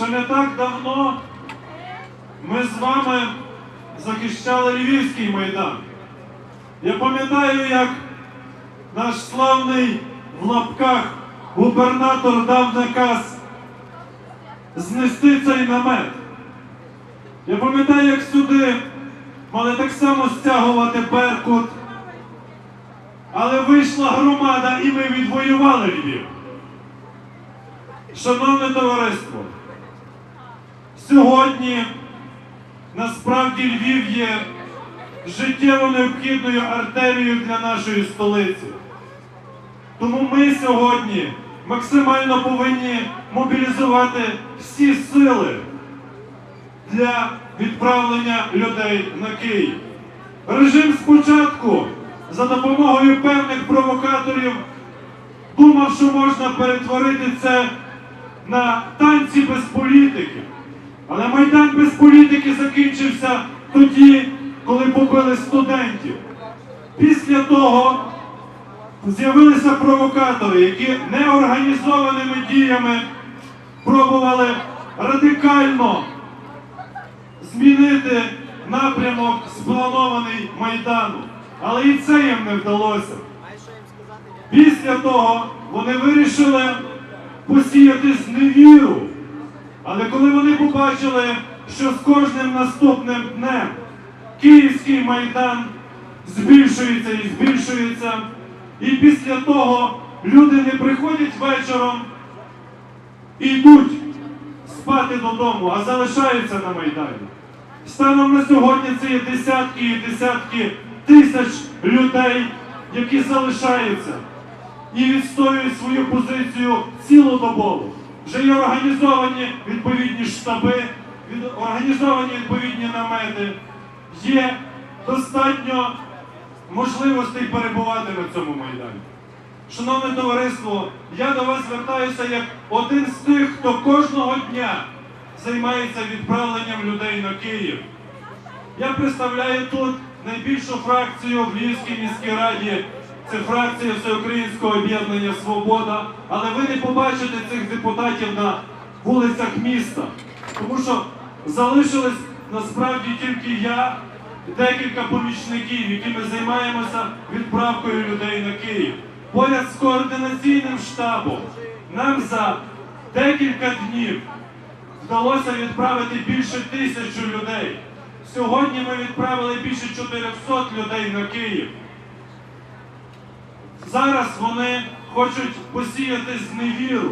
що не так давно ми з вами захищали Львівський майдан. Я пам'ятаю, як наш славний в лапках губернатор дав наказ знести цей намет. Я пам'ятаю, як сюди мали так само стягувати Беркут, але вийшла громада і ми відвоювали Львів. Шановне товариство, сьогодні насправді Львів є життєво необхідною артерією для нашої столиці. Тому ми сьогодні максимально повинні мобілізувати всі сили для відправлення людей на Київ. Режим спочатку за допомогою певних провокаторів думав, що можна перетворити це на танці без політики. Але Майдан без політики закінчився тоді, коли побили студентів. Після того з'явилися провокатори, які неорганізованими діями пробували радикально змінити напрямок спланований Майдану. Але і це їм не вдалося. Після того вони вирішили посіяти зневіру. Але коли вони побачили, що з кожним наступним днем Київський майдан збільшується і збільшується, і після того люди не приходять вечором і йдуть спати додому, а залишаються на Майдані. Станом на сьогодні це є десятки і десятки тисяч людей, які залишаються і відстоюють свою позицію цілодобово. Вже є організовані відповідні штаби, організовані відповідні намети. Є достатньо можливостей перебувати на цьому майдані. Шановне товариство, я до вас звертаюся як один з тих, хто кожного дня займається відправленням людей на Київ. Я представляю тут найбільшу фракцію в Львівській міській раді. Це фракція Всеукраїнського об'єднання Свобода. Але ви не побачите цих депутатів на вулицях міста. Тому що залишились насправді тільки я і декілька помічників, якими займаємося відправкою людей на Київ. Поряд з координаційним штабом нам за декілька днів вдалося відправити більше тисячі людей. Сьогодні ми відправили більше 400 людей на Київ. Зараз вони хочуть посіяти зневіру.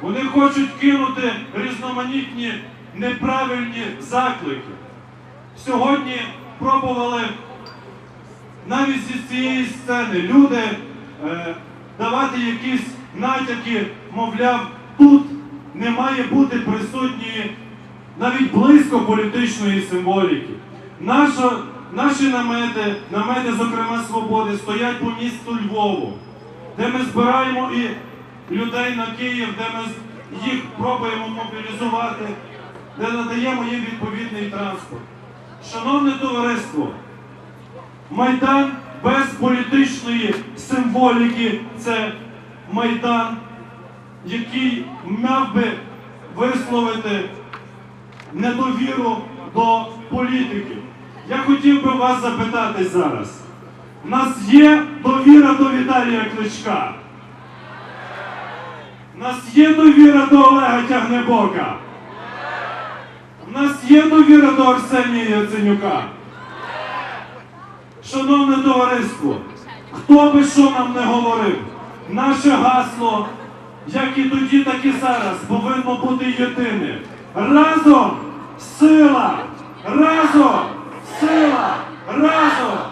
Вони хочуть кинути різноманітні неправильні заклики. Сьогодні пробували навіть зі цієї сцени люди е, давати якісь натяки, мовляв, тут не має бути присутньої навіть близько політичної символіки. Наша, наші намети, намети, зокрема свободи, стоять по місту Львову, де ми збираємо і людей на Київ, де ми їх пробуємо мобілізувати, де надаємо їм відповідний транспорт. Шановне товариство, Майдан без політичної символіки це майдан, який мав би висловити недовіру до політики. Я хотів би вас запитати зараз. У нас є довіра до Віталія Кличка. У нас є довіра до Олега Тягнебока. У нас є довіра до Арсенія Яценюка. Шановне товариство, хто би що нам не говорив, наше гасло, як і тоді, так і зараз, повинно бути єдине. Разом сила! Разом сила! Разом